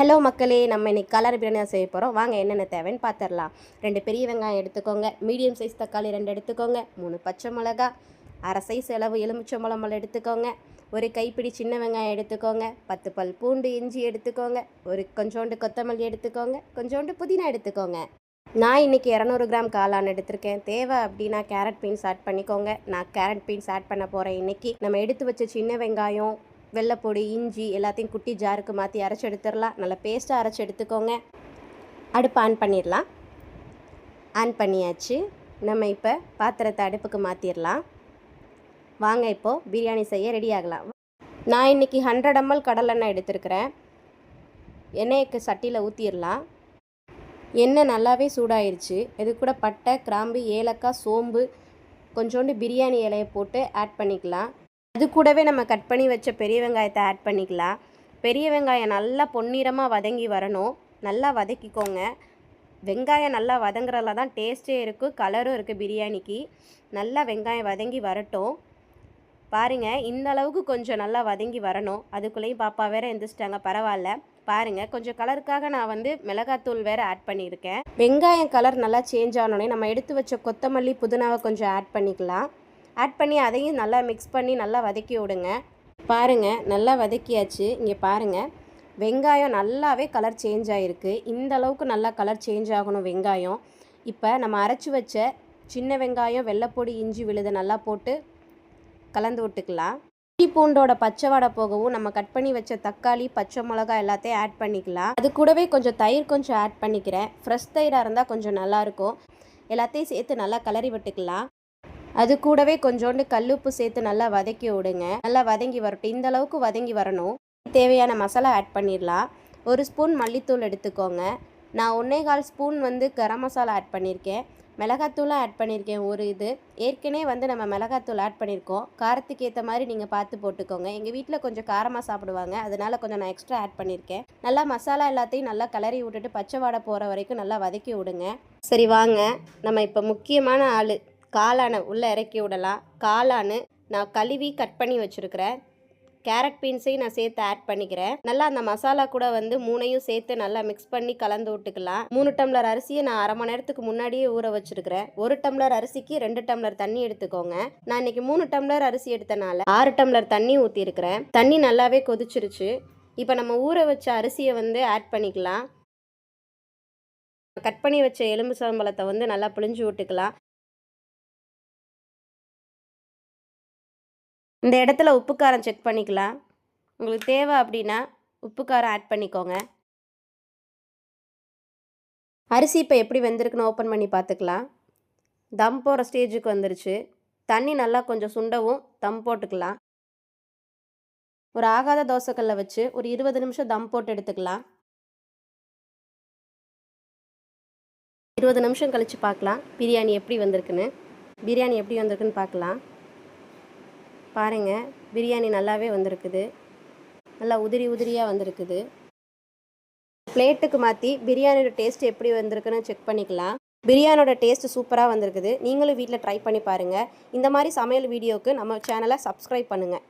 Hello மக்களே நம்ம இன்றைக்கி கலர் பிரியாணி செய்ய போகிறோம் வாங்க என்னென்ன தேவைன்னு பார்த்துடலாம் ரெண்டு பெரிய வெங்காயம் எடுத்துக்கோங்க. மீடியம் சைஸ் தக்காளி ரெண்டு எடுத்துக்கோங்க. மூணு பச்சை மிளகா அரை சைஸ் அளவு எலுமிச்சம்பழம் எடுத்துக்கோங்க. ஒரு கைப்பிடி சின்ன வெங்காயம் எடுத்துக்கோங்க. பத்து பல் பூண்டு இஞ்சி எடுத்துக்கோங்க. ஒரு கொஞ்சோண்டு கொத்தமல்லி எடுத்துக்கோங்க. கொஞ்சோண்டு புதினா எடுத்துக்கோங்க. நான் இன்றைக்கி இரநூறு கிராம் காளான் எடுத்திருக்கேன். தேவை அப்படின்னா கேரட் பீன்ஸ் ஆட் பண்ணிக்கோங்க. நான் கேரட் பீன்ஸ் ஆட் பண்ண போகிறேன் இன்றைக்கி நம்ம எடுத்து வச்ச சின்ன வெங்காயம் வெள்ளைப்பொடி இஞ்சி எல்லாத்தையும் குட்டி ஜாருக்கு மாற்றி அரைச்சி எடுத்துடலாம். நல்லா பேஸ்ட்டாக அரைச்சி எடுத்துக்கோங்க. அடுப்பு ஆன் பண்ணிடலாம். ஆன் பண்ணியாச்சு. நம்ம இப்போ பாத்திரத்தை அடுப்புக்கு மாற்றிடலாம் வாங்க இப்போது பிரியாணி செய்ய ரெடி ஆகலாம். நான் இன்றைக்கி ஹண்ட்ரட் எம்எல் கடலெண்ணெய் எடுத்திருக்கிறேன். எண்ணெய்க்கு சட்டியில் ஊற்றிடலாம் எண்ணெய் நல்லாவே சூடாயிருச்சு. இது கூட பட்டை கிராம்பு ஏலக்காய் சோம்பு கொஞ்சோண்டு பிரியாணி இலையை போட்டு ஆட் பண்ணிக்கலாம். அது கூடவே நம்ம கட் பண்ணி வச்ச பெரிய வெங்காயத்தை ஆட் பண்ணிக்கலாம். பெரிய வெங்காயம் நல்லா பொன்னிறமாக வதங்கி வரணும். நல்லா வதக்கிக்கோங்க. வெங்காயம் நல்லா வதங்குறதுல தான் டேஸ்ட்டே இருக்குது கலரும் இருக்குது பிரியாணிக்கு. நல்லா வெங்காயம் வதங்கி வரட்டும். பாருங்கள் இந்த அளவுக்கு கொஞ்சம் நல்லா வதங்கி வரணும். அதுக்குள்ளேயும் பாப்பா வேற எந்திரிச்சிட்டாங்க பரவாயில்ல. பாருங்கள் கொஞ்சம் கலருக்காக நான் வந்து மிளகாத்தூள் வேறு ஆட் பண்ணியிருக்கேன். வெங்காயம் கலர் நல்லா சேஞ்ச் ஆனோடனே நம்ம எடுத்து வச்ச கொத்தமல்லி புதினாவை கொஞ்சம் ஆட் பண்ணிக்கலாம். ஆட் பண்ணி அதையும் நல்லா மிக்ஸ் பண்ணி நல்லா வதக்கி விடுங்க. பாருங்கள் நல்லா வதக்கியாச்சு. இங்கே பாருங்கள் வெங்காயம் நல்லாவே கலர் சேஞ்ச் ஆகிருக்கு இந்த அளவுக்கு நல்லா கலர் சேஞ்ச் ஆகணும் வெங்காயம். இப்போ நம்ம அரைச்சி வச்ச சின்ன வெங்காயம் வெள்ளைப்பொடி இஞ்சி விழுதை நல்லா போட்டு கலந்து விட்டுக்கலாம். இஞ்சி பூண்டோட பச்சை வடை போகவும் நம்ம கட் பண்ணி வச்ச தக்காளி பச்சை மிளகா எல்லாத்தையும் ஆட் பண்ணிக்கலாம். அது கூடவே கொஞ்சம் தயிர் கொஞ்சம் ஆட் பண்ணிக்கிறேன். ஃப்ரெஷ் தயிராக இருந்தால் கொஞ்சம் நல்லாயிருக்கும் எல்லாத்தையும் சேர்த்து நல்லா கலரி விட்டுக்கலாம். அது கூடவே கொஞ்சோண்டு கல்லுப்பு சேர்த்து நல்லா வதக்கி விடுங்க. நல்லா வதங்கி வரட்டும். இந்த அளவுக்கு வதங்கி வரணும். தேவையான மசாலா ஆட் பண்ணிடலாம். ஒரு ஸ்பூன் மல்லித்தூள் எடுத்துக்கோங்க. நான் ஒன்றே கால் ஸ்பூன் வந்து கரம் மசாலா ஆட் பண்ணியிருக்கேன் மிளகாத்தூளும் ஆட் பண்ணியிருக்கேன் ஒரு இது. ஏற்கனவே வந்து நம்ம மிளகாத்தூள் ஆட் பண்ணியிருக்கோம் காரத்துக்கு ஏற்ற மாதிரி நீங்கள் பார்த்து போட்டுக்கோங்க. எங்கள் வீட்டில் கொஞ்சம் காரமாக சாப்பிடுவாங்க. அதனால கொஞ்சம் நான் எக்ஸ்ட்ரா ஆட் பண்ணியிருக்கேன் நல்லா மசாலா எல்லாத்தையும் நல்லா கிளறி விட்டுட்டு பச்சை வாடை போகிற வரைக்கும் நல்லா வதக்கி விடுங்க. சரி வாங்க. நம்ம இப்போ முக்கியமான ஆள். காளானை உள்ளே இறக்கி விடலாம். காளானு நான் கழுவி கட் பண்ணி வச்சுருக்கிறேன். கேரட் பீன்ஸையும் நான் சேர்த்து ஆட் பண்ணிக்கிறேன். நல்லா அந்த மசாலா கூட வந்து மூணையும் சேர்த்து நல்லா மிக்ஸ் பண்ணி கலந்து விட்டுக்கலாம். மூணு டம்ளர் அரிசியை நான் அரை மணி நேரத்துக்கு முன்னாடியே ஊற வச்சிருக்கிறேன். ஒரு டம்ளர் அரிசிக்கு ரெண்டு டம்ளர் தண்ணி எடுத்துக்கோங்க. நான் இன்னைக்கு மூணு டம்ளர் அரிசி எடுத்தனால ஆறு டம்ளர் தண்ணி ஊற்றிருக்கிறேன் தண்ணி நல்லாவே கொதிச்சிருச்சு. இப்போ நம்ம ஊற வச்ச அரிசியை வந்து ஆட் பண்ணிக்கலாம். கட் பண்ணி வச்ச எலும்பு சம்பளத்தை வந்து நல்லா பிழிஞ்சு விட்டுக்கலாம். இந்த இடத்துல உப்பு காரம் செக் பண்ணிக்கலாம். உங்களுக்கு தேவை அப்படின்னா உப்பு காரம் ஆட் பண்ணிக்கோங்க. அரிசி இப்போ எப்படி வெந்திருக்குன்னு ஓப்பன் பண்ணி பார்த்துக்கலாம். தம் போகிற ஸ்டேஜுக்கு வந்துருச்சு. தண்ணி நல்லா கொஞ்சம் சுண்டவும் தம் போட்டுக்கலாம். ஒரு ஆகாத தோசைக்கல்ல வச்சு ஒரு இருபது நிமிஷம் தம் போட்டு எடுத்துக்கலாம். இருபது நிமிஷம் கழித்து பார்க்கலாம். பிரியாணி எப்படி வந்திருக்குன்னு. பிரியாணி எப்படி வந்திருக்குன்னு பார்க்கலாம். பாருங்கள் பிரியாணி நல்லாவே வந்திருக்குது. நல்லா உதிரி உதிரியாக வந்திருக்குது. பிளேட்டுக்கு மாற்றி பிரியாணியோட டேஸ்ட் எப்படி வந்திருக்குன்னு செக் பண்ணிக்கலாம். பிரியாணியோட டேஸ்ட் சூப்பராக வந்திருக்குது. நீங்களும் வீட்டில் ட்ரை பண்ணி பாருங்கள் இந்த மாதிரி சமையல் வீடியோவுக்கு நம்ம சேனலை சப்ஸ்கிரைப் பண்ணுங்கள்